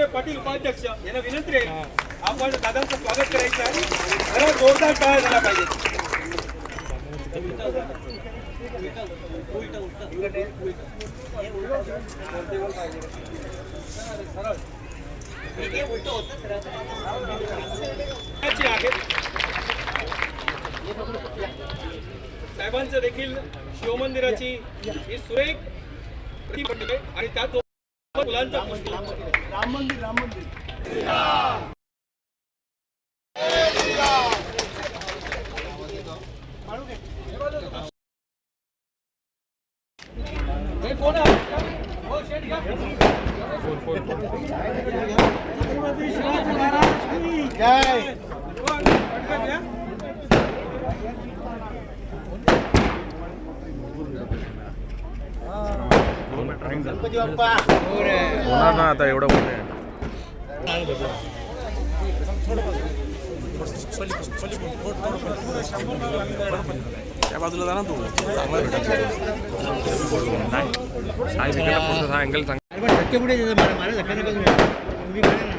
बाळासाहेब पाटील उपाध्यक्ष यांना विनंती आहे आपण दादांचं स्वागत करायचं आहे. जरा जोरदार टाळ्या झाला पाहिजे. साहेबांचं देखील शिवमंदिराची ही सुरेख आणि त्यात मुलांचा पुष्प राम मंदिर राम मंदिर हे कोण आहे? हो, शेठ घ्या. छत्रपती शिवाजी महाराज की जय हो, पटकन घ्या. गणपती बाप्पा होणार ना आता एवढं मोठं आहे. त्या बाजूला जा ना तू. चांगला भेटत नाही. हा अँगल चांगला धक्के पुढे मला धक्का नका देऊ. उभी करा ना.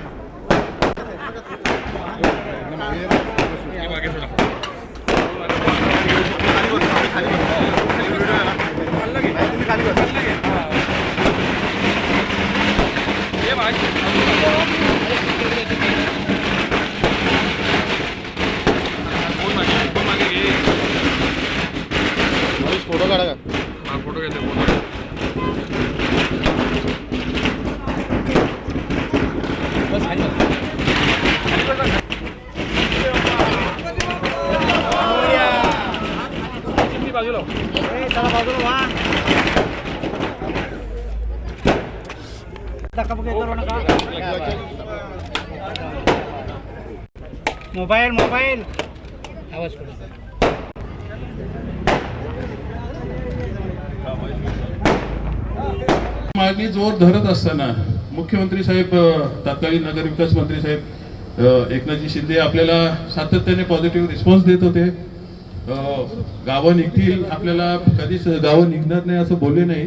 हे मागे सोडा ये भाई फोन मागे फोन मागे घे फोटो काढा का हा फोटो घेते फोटो किती बाजूला हो. ए, चला बाजूला व्हा. धक्काबुक्की करू नका मोबाईल मोबाईल. आवाज मागणी जोर धरत असताना मुख्यमंत्री साहेब तत्कालीन नगरविकास मंत्री साहेब एकनाथजी शिंदे आपल्याला सातत्याने पॉझिटिव्ह रिस्पॉन्स देत होते. गावं निघतील आपल्याला कधीच गावं निघणार नाही असं बोलले नाही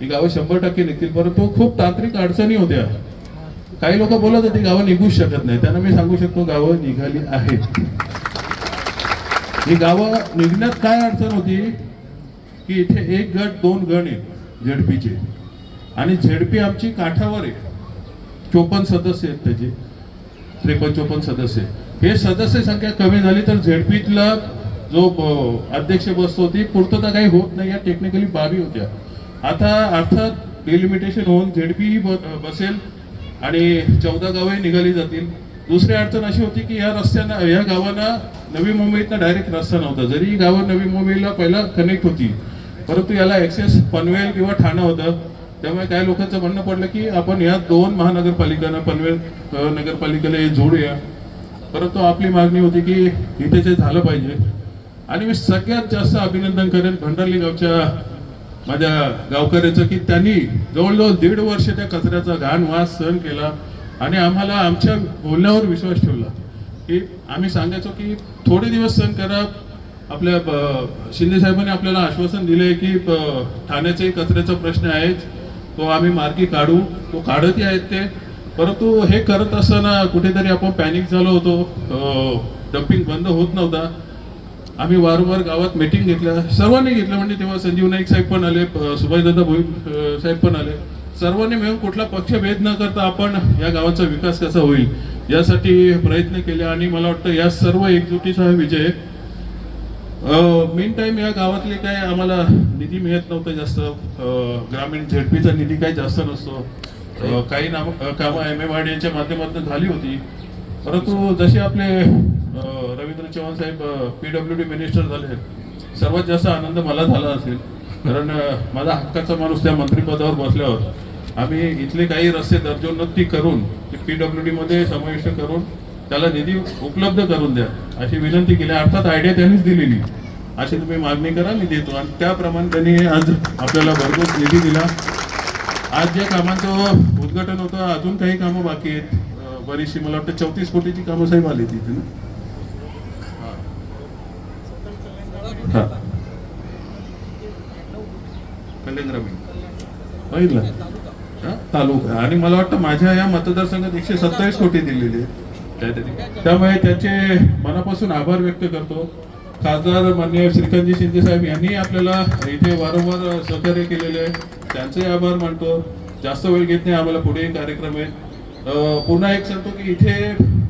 ही गावं शंभर टक्के निघतील परंतु खूप तांत्रिक अडचणी होत्या. काही लोक बोलत होते गावं निघूच शकत नाही. त्यांना मी सांगू शकतो गावं निघाली आहेत. ही गावं निघण्यात काय अडचण होती की इथे एक गट दोन गण आहेत झेडपीचे. आणि झेडपी आमची काठावर आहे. चोपन्न सदस्य आहेत त्याचे. त्रेपन्न चोपन्न सदस्य हे सदस्य संख्या कमी झाली तर झेडपीतला जो अध्यक्ष बसतो होती पूर्तता काही होत नाही. या टेक्निकली बाबी होत्या. आता अर्थात डिलिमिटेशन होऊन झेडपी बसेल. आणि चौदा गावे निघाली जातील. दुसरी अडचण अशी होती की या रस्त्यांना या गावांना नवी मुंबईतनं डायरेक्ट रस्ता नव्हता. जरी ही गावं नवी मुंबईला पहिला कनेक्ट होती परंतु याला ॲक्सेस पनवेल किंवा ठाणा होतं. त्यामुळे काही लोकांचं म्हणणं पडलं की आपण या दोन महानगरपालिकांना पनवेल नगरपालिकेला हे जोडूया. परंतु आपली मागणी होती की इथे ते झालं पाहिजे. आणि मी सगळ्यात जास्त अभिनंदन करेन भंडारली गावच्या माझ्या गावकऱ्याचं की त्यांनी जवळजवळ दीड वर्ष त्या कचऱ्याचा घाण वास सहन केला आणि आम्हाला आमच्या बोलण्यावर विश्वास ठेवला की आम्ही सांगायचो की थोडे दिवस सहन करा. आपल्या शिंदे साहेबांनी आपल्याला आश्वासन दिले की ब- ठाण्याचे कचऱ्याचा प्रश्न आहेच. तो आम्ही मार्गी काढू. तो काढतही आहेत ते. परंतु हे करत असताना कुठेतरी आपण पॅनिक झालो होतो. डम्पिंग बंद होत नव्हता. आम्ही वारंवार गावात मीटिंग घेतल्या. सर्वांनी घेतलं म्हणजे तेव्हा संजीव नाईक साहेब पण आले सुभाषदादा भोई साहेब पण आले. सर्वांनी मिळून कुठला पक्षभेद न करता आपण या गावाचा विकास कसा होईल यासाठी प्रयत्न केले. आणि मला वाटतं या सर्व एकजुटीचा हा विजय मेन टाइम या गावातले काय आम्हाला निधी मिळत नव्हता जास्त. ग्रामीण झेडपीचा निधी काही जास्त नसतो. काही नाम कामं एम एम आर यांच्या माध्यमातून झाली होती. परंतु जसे आपले रवींद्र चव्हाण साहेब पी डब्ल्यू डी मिनिस्टर झाले सर्वात जास्त आनंद मला झाला असेल. कारण माझा हक्काचा माणूस त्या मंत्रिपदावर बसल्यावर आम्ही इथले काही रस्ते दर्जोन्नती करून पीडब्ल्यू डी मध्ये समाविष्ट करून त्याला निधी उपलब्ध करून द्या अशी विनंती केली. अर्थात आयडिया त्यांनीच दिलेली. अशी तुम्ही मागणी करा मी देतो. आणि त्याप्रमाणे त्यांनी आज आपल्याला भरपूर निधी दिला. आज ज्या कामांचं उद्घाटन होतं अजून काही कामं बाकी आहेत. बरीचशी मला वाटतं चौतीस कोटीची कामं साहेब आली तिथे ना हा. कल्याण ग्रामीण बघितलं हा? तालुका आणि मला वाटतं माझ्या या मतदारसंघात एकशे सत्तावीस कोटी दिलेली आहे त्यामुळे त्याचे मनापासून आभार व्यक्त करतो खासदार मान्य श्रीकांतजी शिंदे साहेब यांनी आपल्याला इथे वारंवार सहकार्य केलेले आहे त्यांचे आभार मानतो जास्त वेळ घेत नाही आम्हाला पुढे कार्यक्रम आहे पुन्हा एक सांगतो की इथे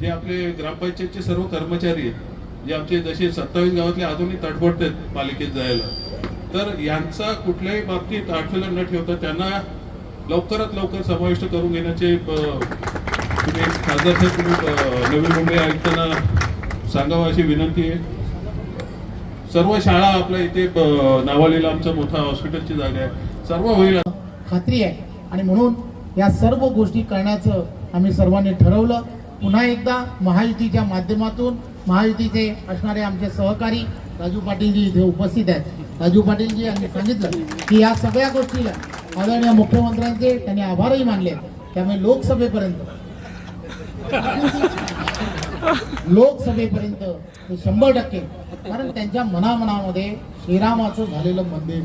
जे आपले ग्रामपंचायतचे सर्व कर्मचारी आहेत जे आमचे जसे सत्तावीस गावातले अजूनही तडफडत आहेत पालिकेत जायला तर यांचा कुठल्याही बाबतीत अडथळा न ठेवता त्यांना लवकरात लवकर समाविष्ट करून घेण्याचे तुम्ही खासदार साहेब तुम्ही नवी मुंबई आयुक्तांना सांगावं अशी विनंती आहे. सर्व शाळा आपल्या इथे नावालेला आमचा मोठा हॉस्पिटलची जागा आहे. सर्व होईल. खात्री आहे. आणि म्हणून या सर्व गोष्टी करण्याचं आम्ही सर्वांनी ठरवलं. पुन्हा एकदा महायुतीच्या माध्यमातून महायुतीचे असणारे आमचे सहकारी राजू पाटीलजी इथे उपस्थित आहेत. राजू पाटीलजी यांनी सांगितलं की या सगळ्या गोष्टीला आदरणीय मुख्यमंत्र्यांचे त्यांनी आभारही मानले त्यामुळे लोकसभेपर्यंत लोकसभेपर्यंत ते शंभर टक्के कारण त्यांच्या मनामनामध्ये श्रीरामाचं झालेलं मंदिर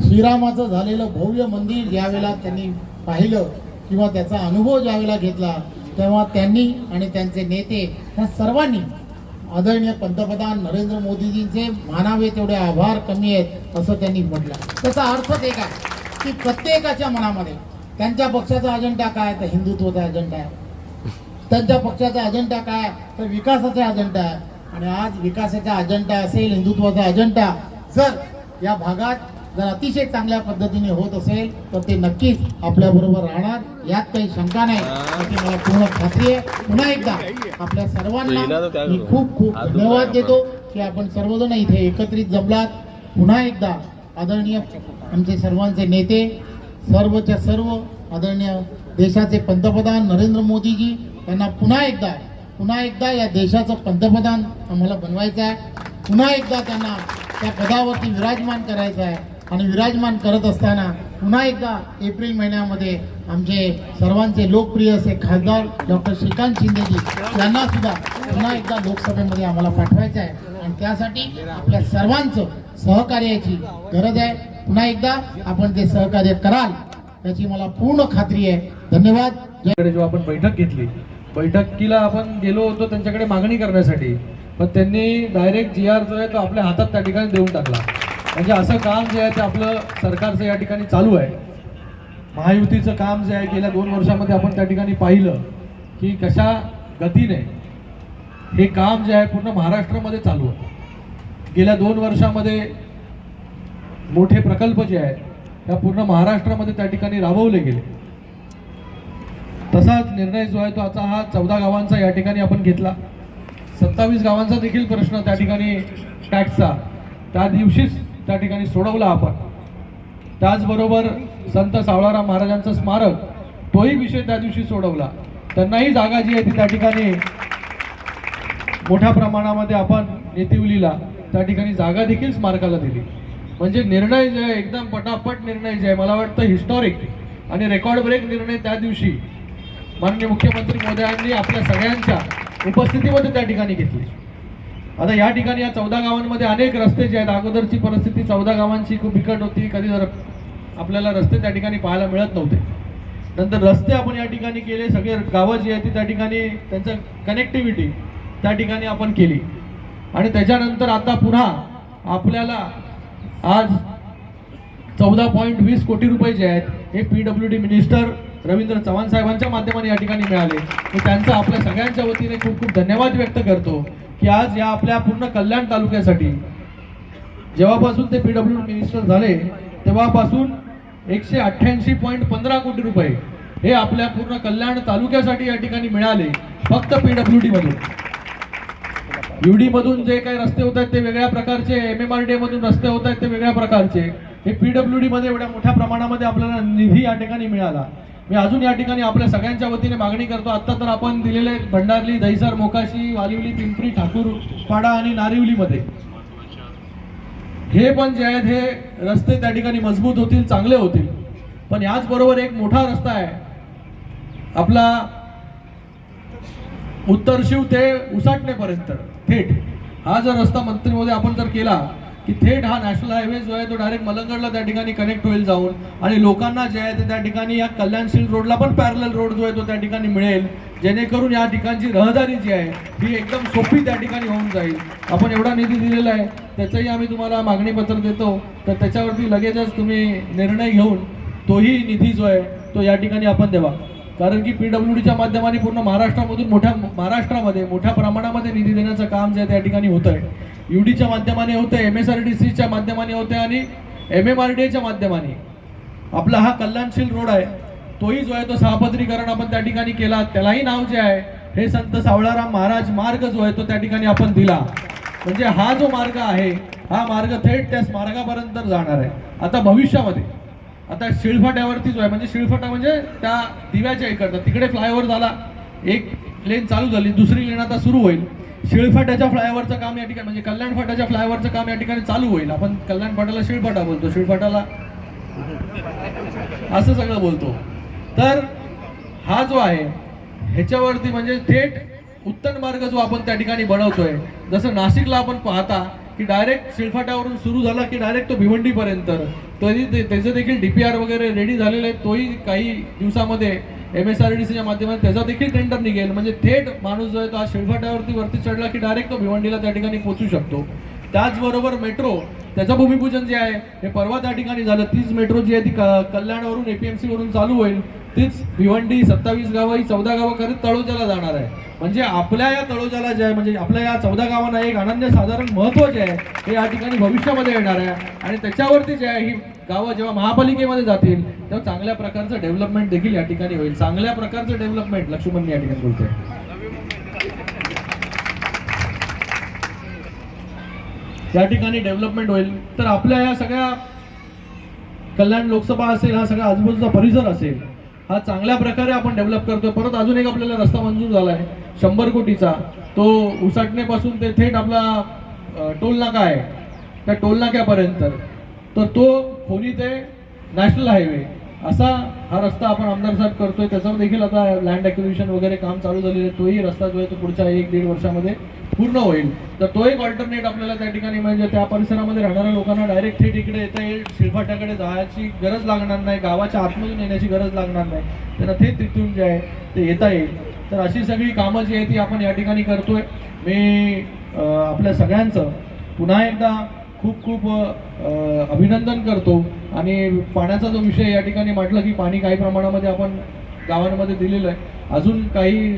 श्रीरामाचं झालेलं भव्य मंदिर ज्यावेळेला त्यांनी पाहिलं किंवा त्याचा अनुभव ज्यावेळेला घेतला तेव्हा त्यांनी आणि त्यांचे नेते ह्या सर्वांनी आदरणीय पंतप्रधान नरेंद्र मोदीजींचे मानावे तेवढे आभार कमी आहेत असं त्यांनी म्हटलं. त्याचा अर्थच एक आहे की प्रत्येकाच्या मनामध्ये त्यांच्या पक्षाचा अजेंडा काय तर हिंदुत्वाचा अजेंडा आहे. त्यांच्या पक्षाचा अजेंडा काय? तर विकासाचा अजेंडा आहे. आणि आज विकासाचा अजेंडा असेल हिंदुत्वाचा अजेंडा जर या भागात जर अतिशय चांगल्या पद्धतीने होत असेल तर ते नक्कीच आपल्या बरोबर राहणार. यात काही शंका नाही. याची मला पूर्ण खात्री आहे. पुन्हा एकदा आपल्या सर्वांना मी खूप खूप धन्यवाद देतो की आपण सर्वजण इथे एकत्रित जमलात. पुन्हा एकदा आदरणीय आमचे सर्वांचे नेते सर्वच्या सर्व आदरणीय देशाचे पंतप्रधान नरेंद्र मोदीजी यांना पुन्हा एकदा पुन्हा एकदा या देशाचं पंतप्रधान आम्हाला बनवायचं आहे. पुन्हा एकदा त्यांना त्या पदावरती विराजमान करायचं आहे. आणि विराजमान करत असताना पुन्हा एकदा एप्रिल महिन्यामध्ये आमचे सर्वांचे लोकप्रिय असे खासदार डॉक्टर श्रीकांत शिंदेजी यांना सुद्धा पुन्हा एकदा लोकसभेमध्ये आम्हाला पाठवायचं आहे. आणि त्यासाठी आपल्या सर्वांचं सहकार्याची गरज आहे. पुन्हा एकदा आपण ते सहकार्य कराल याची मला पूर्ण खात्री आहे. धन्यवाद. जेव्हा आपण बैठक घेतली बैठकीला आपण गेलो होतो त्यांच्याकडे मागणी करण्यासाठी. पण त्यांनी डायरेक्ट जी आर जो आहे तो आपल्या हातात त्या ठिकाणी देऊन टाकला. म्हणजे असं काम जे आहे ते आपलं सरकारचं या ठिकाणी चालू आहे. महायुतीचं काम जे आहे गेल्या दोन वर्षामध्ये आपण त्या ठिकाणी पाहिलं की कशा गतीने हे काम जे आहे पूर्ण महाराष्ट्रामध्ये चालू आहे गेल्या दोन वर्षामध्ये मोठे प्रकल्प जे आहेत त्या पूर्ण महाराष्ट्रामध्ये त्या ठिकाणी राबवले गेले. तसाच निर्णय जो आहे तो आता हा चौदा गावांचा या ठिकाणी आपण घेतला. सत्तावीस गावांचा देखील प्रश्न त्या ठिकाणी टॅक्सचा त्या दिवशीच त्या ठिकाणी सोडवला आपण. त्याचबरोबर संत सावळाराम महाराजांचं स्मारक तोही विषय त्या दिवशी सोडवला. त्यांनाही जागा जी आहे ती त्या ठिकाणी मोठ्या प्रमाणामध्ये आपण नेतिवलीला त्या ठिकाणी जागा देखील स्मारकाला दिली. म्हणजे निर्णय जे आहे एकदम पटापट निर्णय जे आहे मला वाटतं हिस्टॉरिक आणि रेकॉर्ड ब्रेक निर्णय त्या दिवशी माननीय मुख्यमंत्री महोदयांनी आपल्या सगळ्यांच्या उपस्थितीमध्ये त्या ठिकाणी घेतली. आता या ठिकाणी या चौदा गावांमध्ये अनेक रस्ते जे आहेत अगोदरची परिस्थिती चौदा गावांची खूप बिकट होती. कधी जर आपल्याला रस्ते त्या ठिकाणी पाहायला मिळत नव्हते. नंतर रस्ते आपण या ठिकाणी केले सगळे गावं जी आहेत ती त्या ठिकाणी त्यांचं कनेक्टिव्हिटी त्या ठिकाणी आपण केली. आणि त्याच्यानंतर आता पुन्हा आपल्याला आज चौदा पॉईंट वीस कोटी रुपये जे आहेत हे P W D minister Ravindra Chavan साहेबांच्या माध्यमाने या ठिकाणी मिळाले. मी त्यांचा आपल्या सगळ्यांच्या वतीने खूप खूप धन्यवाद व्यक्त करतो. की आज या आपल्या पूर्ण कल्याण तालुक्यासाठी जेव्हापासून ते पी डब्ल्यू मिनिस्टर झाले तेव्हापासून एकशे अठ्ठ्याऐंशी पॉईंट पंधरा कोटी रुपये हे आपल्या पूर्ण कल्याण तालुक्यासाठी या ठिकाणी मिळाले फक्त पी डब्ल्यू डी मधून. युडी मधून जे काही रस्ते होत आहेत ते वेगळ्या प्रकारचे एम एम आर डी मधून रस्ते होत आहेत ते वेगळ्या प्रकारचे. हे पीडब्ल्यू डी मध्ये एवढ्या मोठ्या प्रमाणामध्ये आपल्याला निधी या ठिकाणी मिळाला. मी अजून या ठिकाणी आपल्या सगळ्यांच्या वतीने मागणी करतो. आता तर आपण दिलेले भंडारली दहिसर मोकाशी वालिवली पिंपरी ठाकूर पाडा आणि नारिवलीमध्ये. हे पण जे आहेत हे रस्ते त्या ठिकाणी मजबूत होतील चांगले होतील. पण याचबरोबर एक मोठा रस्ता आहे. आपला उत्तर शिव ते उसाटणेपर्यंत थेट. हा जर रस्ता मंत्रीमध्ये आपण जर केला की थेट हा नॅशनल हायवे जो आहे तो डायरेक्ट मलंगडला त्या ठिकाणी कनेक्ट होईल जाऊन. आणि लोकांना जे आहे ते त्या ठिकाणी या कल्याणशील रोडला पण पॅरल रोड जो आहे तो त्या ठिकाणी मिळेल. जेणेकरून या ठिकाणची रहदारी जी आहे ही एकदम सोपी त्या ठिकाणी होऊन जाईल. आपण एवढा निधी दिलेला आहे त्याचंही आम्ही तुम्हाला मागणीपत्र देतो. तर त्याच्यावरती लगेचच तुम्ही निर्णय घेऊन तोही निधी जो आहे तो या ठिकाणी आपण द्यावा. कारण की पी डब्ल्यू डीच्या माध्यमाने पूर्ण महाराष्ट्रामधून मोठ्या महाराष्ट्रामध्ये मोठ्या प्रमाणामध्ये निधी देण्याचं काम जे आहे त्या ठिकाणी होतं आहे यू डीच्या माध्यमाने होतं एम एस आर डी सीच्या माध्यमाने होतं आणि एम एम आर डी एच्या माध्यमाने. आपला हा कल्याणशील रोड आहे तोही जो आहे तो सहापत्रीकरण आपण त्या ठिकाणी केला त्यालाही नाव जे आहे हे संत सावळाराम महाराज मार्ग जो आहे तो त्या ठिकाणी आपण दिला. म्हणजे हा जो मार्ग आहे हा मार्ग थेट त्या स्मारकापर्यंत जाणार आहे. आता भविष्यामध्ये आता शिळफाट्यावरती जो आहे म्हणजे शिळफाटा म्हणजे त्या दिव्याच्या इकडचा तिकडे फ्लायओव्हर झाला एक लेन चालू झाली दुसरी लेन आता सुरू होईल. शिळफाट्याच्या फ्लायओव्हरचं काम या ठिकाणी म्हणजे कल्याण फाट्याच्या फ्लायओव्हरचं काम या ठिकाणी चालू होईल. आपण कल्याण फाट्याला शिळफाटा बोलतो. शिळफाटाला असं सगळं बोलतो. तर हा जो आहे ह्याच्यावरती म्हणजे थेट उत्तम मार्ग जो आपण त्या ठिकाणी बनवतोय जसं नाशिकला आपण पाहता की डायरेक्ट शिळफाट्यावरून सुरू झाला की डायरेक्ट तो भिवंडीपर्यंत. तरी ते- त्याचं देखील डी पी आर वगैरे रेडी झालेलं आहे तोही काही दिवसामध्ये एम एस आर डी सीच्या माध्यमातून त्याचा देखील टेंडर निघेल. म्हणजे थेट माणूस जो आहे तो हा शिळफाट्यावरती वरती चढला की डायरेक्ट तो भिवंडीला त्या ठिकाणी पोहोचू शकतो. त्याचबरोबर मेट्रो त्याचं भूमिपूजन जे आहे हे परवा त्या ठिकाणी झालं. तीच मेट्रो जी आहे ती क- कल्याणवरून एम सीवरून चालू होईल. तीच भिवंडी सत्तावीस गावं ही चौदा गावं करत तळोजाला जाणार आहे. म्हणजे आपल्या या तळोजाला जे आहे म्हणजे आपल्या या चौदा गावांना एक अनन्य साधारण महत्त्व जे आहे हे या ठिकाणी भविष्यामध्ये येणार आहे. आणि त्याच्यावरती जे आहे ही गावं जेव्हा महापालिकेमध्ये जातील तेव्हा चांगल्या प्रकारचं डेव्हलपमेंट देखील या ठिकाणी होईल. चांगल्या प्रकारचं डेव्हलपमेंट लक्ष्मण या ठिकाणी बोलतोय. या ठिकाणी डेव्हलपमेंट होईल तर आपल्या या सगळ्या कल्याण लोकसभा असेल हा सगळा आजूबाजूचा परिसर असेल हा चांगल्या प्रकारे आपण डेव्हलप करतोय. परत अजून एक आपल्याला रस्ता मंजूर झाला आहे शंभर कोटीचा. तो उसाटणेपासून ते थेट आपला टोल नाका आहे. त्या टोल नाक्यापर्यंत तर तो फोनी ते नॅशनल हायवे असा हा रस्ता आपण आमदार साहेब करतोय. त्याच्यावर देखील आता लँड ॲक्विजिशन वगैरे काम चालू झालेलं आहे. तोही रस्ता जो आहे तो पुढच्या एक दीड वर्षामध्ये पूर्ण होईल. तर तो एक ऑल्टरनेट आपल्याला त्या ठिकाणी म्हणजे त्या परिसरामध्ये राहणाऱ्या लोकांना डायरेक्ट थेट इकडे येता येईल शिळफाट्याकडे जायची गरज लागणार नाही. गावाच्या आतमधून येण्याची गरज लागणार नाही. त्यांना थेट तिथून जे आहे ते येता येईल. तर अशी सगळी कामं जी आहे ती आपण या ठिकाणी करतोय. मी आपल्या सगळ्यांचं पुन्हा एकदा खूप खूप अभिनंदन करतो. आणि पाण्याचा जो विषय या ठिकाणी म्हटलं की पाणी काही प्रमाणामध्ये आपण गावांमध्ये दिलेलं आहे. अजून काही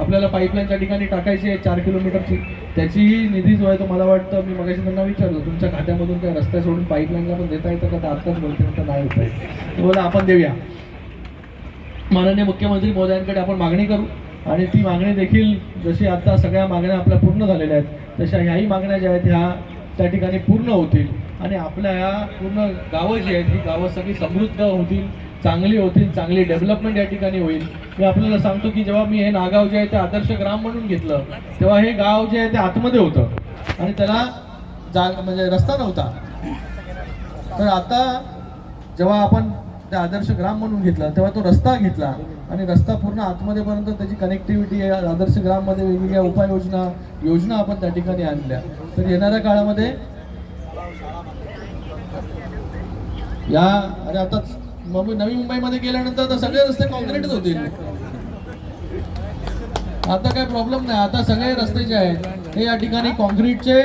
आपल्याला पाईपलाईनच्या ठिकाणी टाकायची आहे चार किलोमीटरची. त्याचीही निधी जो आहे तो मला वाटतं मी मगाशी त्यांना विचारलं तुमच्या खात्यामधून त्या रस्त्या सोडून पाईपलाईनला पण देता येतं का? तर आत्ताच बोलते तर नाही होत आहे बोला आपण देऊया. माननीय मुख्यमंत्री महोदयांकडे आपण मागणी करू. आणि ती मागणी देखील जशी आता सगळ्या मागण्या आपल्या पूर्ण झालेल्या आहेत तशा ह्याही मागण्या ज्या आहेत ह्या त्या ठिकाणी पूर्ण होतील. आणि आपल्या ह्या पूर्ण गावं जी आहेत ही गावं सगळी समृद्ध होतील चांगली होतील चांगली डेव्हलपमेंट या ठिकाणी होईल. मी आपल्याला सांगतो की जेव्हा मी हे नागाव जे आहे ते आदर्श ग्राम म्हणून घेतलं तेव्हा हे गाव जे आहे ते आतमध्ये होतं. आणि त्याला जा म्हणजे रस्ता नव्हता. तर आता जेव्हा आपण ते आदर्श ग्राम म्हणून घेतला तेव्हा तो रस्ता घेतला. आणि रस्ता पूर्ण आतमध्ये पर्यंत त्याची कनेक्टिव्हिटी आहे. आदर्श ग्राममध्ये वेगवेगळ्या उपाययोजना योजना आपण त्या ठिकाणी आणल्या. तर येणाऱ्या काळामध्ये या अरे आता मुंबई नवी मुंबईमध्ये गेल्यानंतर तर सगळे रस्ते कॉन्क्रीटच होतील. आता काय प्रॉब्लेम नाही. आता सगळे रस्ते जे आहेत हे या ठिकाणी कॉन्क्रीटचे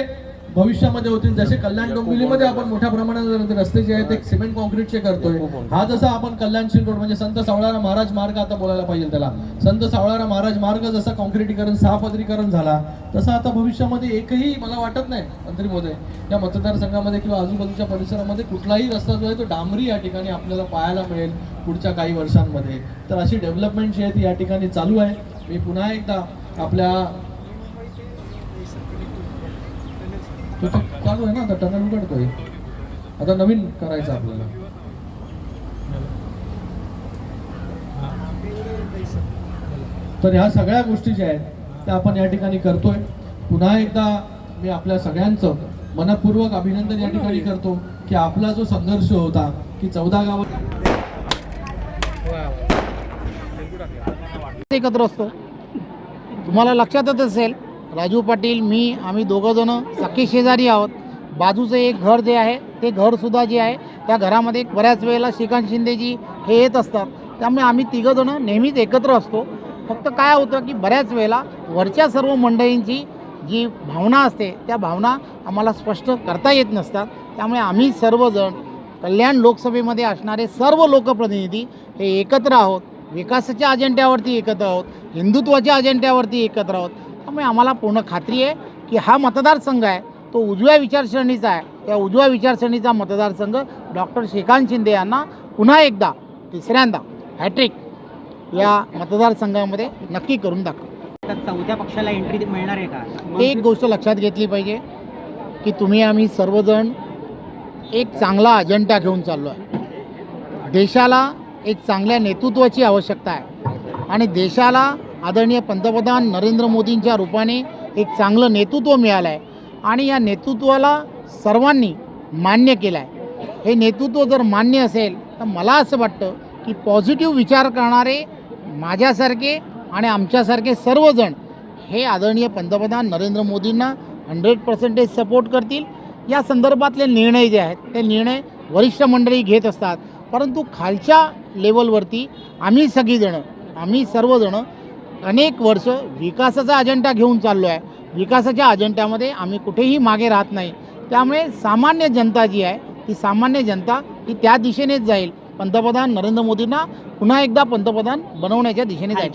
भविष्यामध्ये होतील. जसे कल्याण डोंबिवलीमध्ये आपण मोठ्या प्रमाणात रस्ते जे आहेत ते सिमेंट कॉन्क्रीटचे करतोय. हा जसा आपण कल्याणशील रोड म्हणजे संत सावळारा महाराज मार्ग आता बोलायला पाहिजे त्याला. संत सावळारा महाराज मार्ग जसा कॉन्क्रीटीकरण सहापदरीकरण झाला तसा आता भविष्यामध्ये एकही मला वाटत नाही मंत्री महोदय या मतदारसंघामध्ये किंवा आजूबाजूच्या परिसरामध्ये कुठलाही रस्ता जो आहे तो डांबरी या ठिकाणी आपल्याला पाहायला मिळेल पुढच्या काही वर्षांमध्ये. तर अशी डेव्हलपमेंट जी आहे ती या ठिकाणी चालू आहे. मी पुन्हा एकदा आपल्या तो चालू आहे ना आता टनल उघडतोय. आता नवीन करायचं आपल्याला. तर ह्या सगळ्या गोष्टी ज्या आहेत त्या आपण या ठिकाणी करतोय. पुन्हा एकदा मी आपल्या सगळ्यांचं मनपूर्वक अभिनंदन या ठिकाणी करतो की आपला जो संघर्ष होता की चौदा गावात एकत्र असतो. तुम्हाला लक्षातच असेल राजू पाटील मी आम्ही दोघंजणं सखी शेजारी आहोत. बाजूचं एक घर जे आहे ते घरसुद्धा जे आहे त्या घरामध्ये बऱ्याच वेळेला श्रीकांत शिंदेजी हे येत असतात. त्यामुळे आम्ही तिघंजणं नेहमीच एकत्र असतो. फक्त काय होतं की बऱ्याच वेळेला वरच्या सर्व मंडळींची जी भावना असते त्या भावना आम्हाला स्पष्ट करता येत नसतात. त्यामुळे आम्ही सर्वजण कल्याण लोकसभेमध्ये असणारे सर्व लोकप्रतिनिधी हे एकत्र आहोत. विकासाच्या अजेंड्यावरती एकत्र आहोत. हिंदुत्वाच्या अजेंड्यावरती एकत्र आहोत. त्यामुळे आम्हाला पूर्ण खात्री आहे की हा मतदारसंघ आहे तो उजव्या विचारसरणीचा आहे. त्या उजव्या विचारसरणीचा मतदारसंघ डॉक्टर श्रीकांत शिंदे यांना पुन्हा एकदा तिसऱ्यांदा हॅट्रिक या मतदारसंघामध्ये नक्की करून दाखव. चौथ्या पक्षाला एंट्री मिळणार आहे का? एक गोष्ट लक्षात घेतली पाहिजे की तुम्ही आम्ही सर्वजण एक चांगला अजेंडा घेऊन चाललो आहे देशाला एक चांगल्या नेतृत्वाची आवश्यकता आहे. आणि देशाला आदरणीय पंतप्रधान नरेंद्र मोदींच्या रूपाने एक चांगलं नेतृत्व मिळालं आहे आणि या नेतृत्वाला सर्वांनी मान्य केलं आहे हे नेतृत्व जर मान्य असेल तर मला असं वाटतं की पॉझिटिव्ह विचार करणारे माझ्यासारखे आणि आमच्यासारखे सर्वजण हे आदरणीय पंतप्रधान नरेंद्र मोदींना हंड्रेड पर्सेंटेज सपोर्ट करतील. या संदर्भातले निर्णय जे आहेत ते निर्णय वरिष्ठ मंडळी घेत असतात. परंतु खालच्या लेवलवरती आम्ही सगळीजणं आम्ही सर्वजणं अनेक वर्ष विकासाचा अजेंडा घेऊन चाललो आहे विकासाच्या अजेंड्यामध्ये आम्ही कुठेही मागे राहत नाही. त्यामुळे सामान्य जनता जी आहे ती सामान्य जनता ही त्या दिशेनेच जाईल. पंतप्रधान नरेंद्र मोदींना पुन्हा एकदा पंतप्रधान बनवण्याच्या दिशेने जाईल.